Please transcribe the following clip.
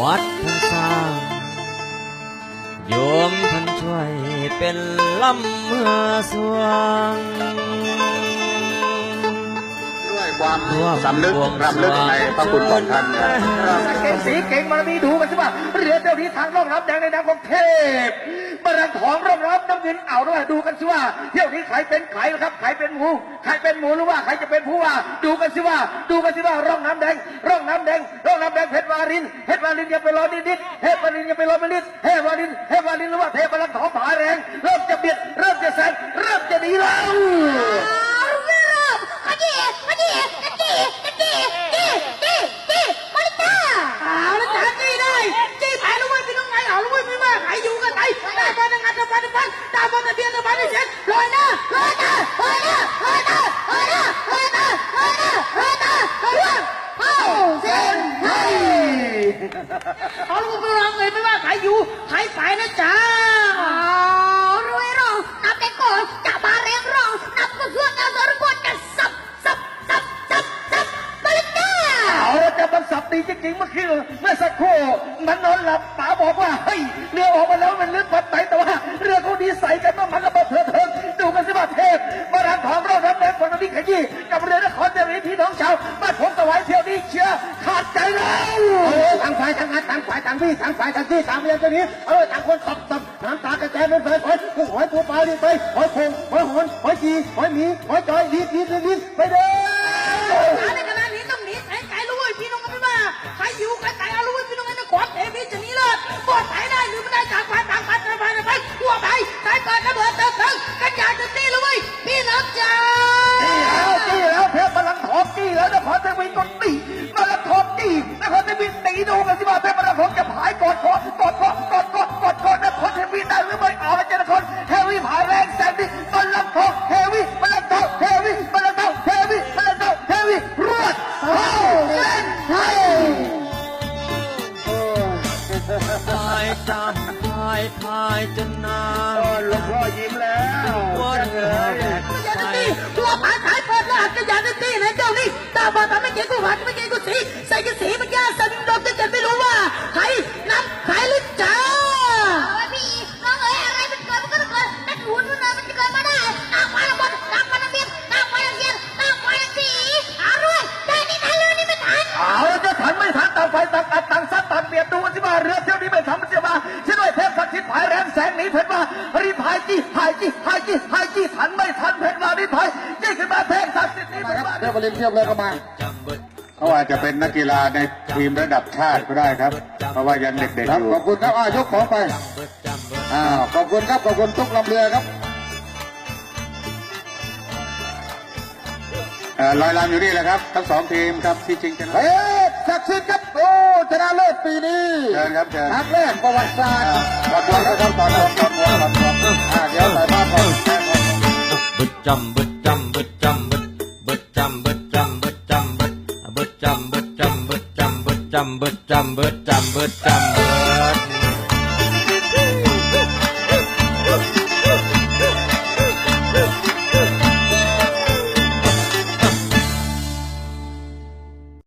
วัดท่านสร้างโยมท่านช่วยเป็นลำเมื่อสวงด้วยความสำนึกรำลึกในพระคุณของท่านครับเก่งสีเก่งบารมีดูกันสิว่าเรือเจ้าที่ทางร่องน้ำแดงในนามของเทพ บารังทองร่องน้ำน้ำเงินเอาด้วยดูกันสิว่า เที่ยวนี้ใครเป็นใครครับใครเป็นหมูใครเป็นหมูหรือว่าใครจะเป็นผู้ว่า ดูกันสิว่า ดูกันสิว่าร่องน้ำแดงร่องน้ำแดงร่องน้ำแดงเพชรวารินเพชรวารินยังไปรอนิดนิดเพชรวารินยังไปรอนิดเพชรวารินเพชรวารินหรือว่าเทพบารังทอง เอาลูกไปวางเลยไม่ว่าใครอยู่ใครไปนะจ๊ะรวยรองนับแต่ก่อนจะมาเรียงรองนับก็เพื่อนเอาสรกดจะสับสับสับสับสับมาเลยจ้าเอาละจะมันสับดีจริงๆเมื่อคืนเมื่อสักครู่มันนอนหลับป๋าบอกว่าเฮ้ยเรือออกมาแล้วมันลึกวัดไหนแต่ว่าเรือเขาดีใสกันว่ามันระเบิดเถิดเทิงดูกันสิว่าเทพมารังทองเราทำแดงคนนี้ขยี้กับเรือนครเดรีพี่น้องชาวบ้านผมสวายเที่ยวนี้เชียร์ขาดใจแล้วทางฝ่ายทางงานทางฝ่ายทางพี่ทางฝ่ายทางที่ทางเรียนตัวนี้เออต่างคนตบตบน้ำตากระจายเป็นไฟหอยกุ้งหอยปูปลาดีไปหอยโขงหอยหอนหอยจีหอยหมีหอยจอยดีดีดีดีไปเด้อในขณะนี้ต้องหนีไกลไกลๆเลยพี่น้องก็ไม่ว่าใครอยู่ไกลไกลเอาเลยพี่น้องไงนะขวานเทพีจะหนีเลิศบอดไหนได้หรือไม่ได้จากฝ่ายต่างฝ่ายต่างฝ่ายไปหัวไปสายเปิดระเบิดเติมเติมกันยาจะตีเลยพี่น้องจ้าจี้แล้วจี้แล้วเพชรพลังทองจี้แล้วนครเทวีก็ตีายพายจนนาหลวงพ่อยิ้มแล้ววนเอ๋ยกันยาจะตีหัวไปสายเปิดแล้วกันยาจะตีนะเจ้านี่ตาบอดทำไม่เก่งกูหันไม่เก่ แรงแสงหนีเพชรมารีบหายจี้หายจี้หายจี้หายจี้ทันไม่ทันเพชรมารีบหายจี้ขึ้นมาเทพศักดิ์สิทธิ์หนีเพชรมาเทพบรินเทียบเลยเข้ามาจำเบิดเขาอาจจะเป็นนักกีฬาในทีมระดับชาติก็ได้ครับ เพราะว่ายังเด็กๆอยู่ขอบคุณครับอ่ายกของไปเบิดจำเบิดอ้าวขอบคุณครับขอบคุณทุกลำเรือครับเอ่อลอยลำอยู่นี่แหละครับ ทั้งสองทีมครับที่ชิงชนะเฮ้ศักดิ์สิทธิ์ครับโอ้ชนะเลิศ ปีนี้เชิญครับเชิญครั้งแรกประวัติศาสตร์ตอนบนนะครับตอนบนตอนบนตอนบนอ่าเดี๋ยวใส่บ้านก่อนแค่ก่อนเบิดจำเบิดจำเบิดจำเบิดเบิดจำเบิดจำเบิดจำเบิดเบิดจำเบิดจำเบิดจำเบิดจำเบิดจำเบิดจำเบิดจำเบิด